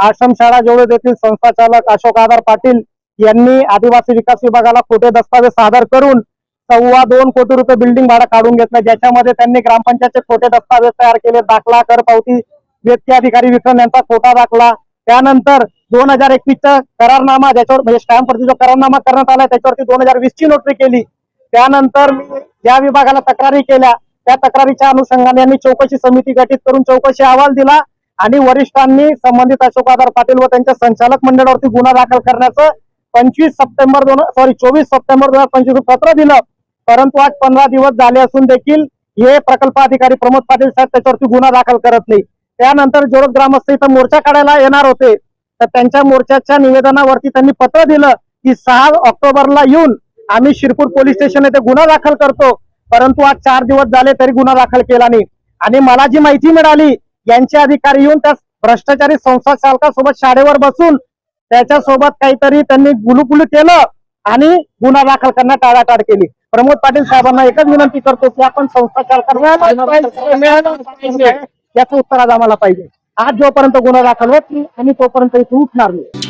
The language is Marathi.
आश्रमशाळा जेवढे देतील संस्था चालक अशोक आधार पाटील यांनी आदिवासी विकास विभागाला खोटे दस्तावेज सादर करून सव्वा दोन कोटी रुपये बिल्डिंग भाडं काढून घेतलं. ज्याच्यामध्ये त्यांनी ग्रामपंचायतचे खोटे दस्तावेज तयार केले. दाखला कर पावती व्यक्ती अधिकारी विक्रम यांचा खोटा दाखला. त्यानंतर दोन हजार एकवीसचा करारनामा ज्याच्यावर म्हणजे स्टॅम्पवरती जो करारनामा करण्यात आला त्याच्यावरती दोन हजार वीस ची नोटरी केली. त्यानंतर मी या विभागाला तक्रारी केल्या त्या तक्रारीच्या अनुषंगाने यांनी चौकशी समिती गठीत करून चौकशी अहवाल दिला. आणि वरिष्ठांनी संबंधित अशोक आधार पाटील व त्यांच्या संचालक मंडळावरती गुन्हा दाखल करण्याचं पंचवीस सप्टेंबर दोन सॉरी चोवीस सप्टेंबर दोन हजार पंचवीस पत्र दिलं. परंतु आज पंधरा दिवस झाले असून देखील हे प्रकल्प अधिकारी प्रमोद पाटील साहेब त्याच्यावरती गुन्हा दाखल करत नाही. त्यानंतर जोरत ग्रामस्थ इथं मोर्चा काढायला येणार होते. तर त्यांच्या मोर्चाच्या निवेदनावरती त्यांनी पत्र दिलं की सहा ऑक्टोबरला येऊन आम्ही शिरपूर पोलीस स्टेशन येथे गुन्हा दाखल करतो. परंतु आज चार दिवस झाले तरी गुन्हा दाखल केला नाही. आणि मला जी माहिती मिळाली यांचे अधिकारी येऊन त्या भ्रष्टाचारी संस्था चालकासोबत शाळेवर बसून त्याच्यासोबत काहीतरी त्यांनी गुलुगुलू केलं आणि गुन्हा दाखल करण्यात टाळाटाळ केली. प्रमोद पाटील साहेबांना एकच विनंती करतो की आपण संस्था चालकांना याचं उत्तर आज आम्हाला पाहिजे. आज जोपर्यंत गुन्हा दाखल होत नाही आणि तोपर्यंत इथे उठणार नाही.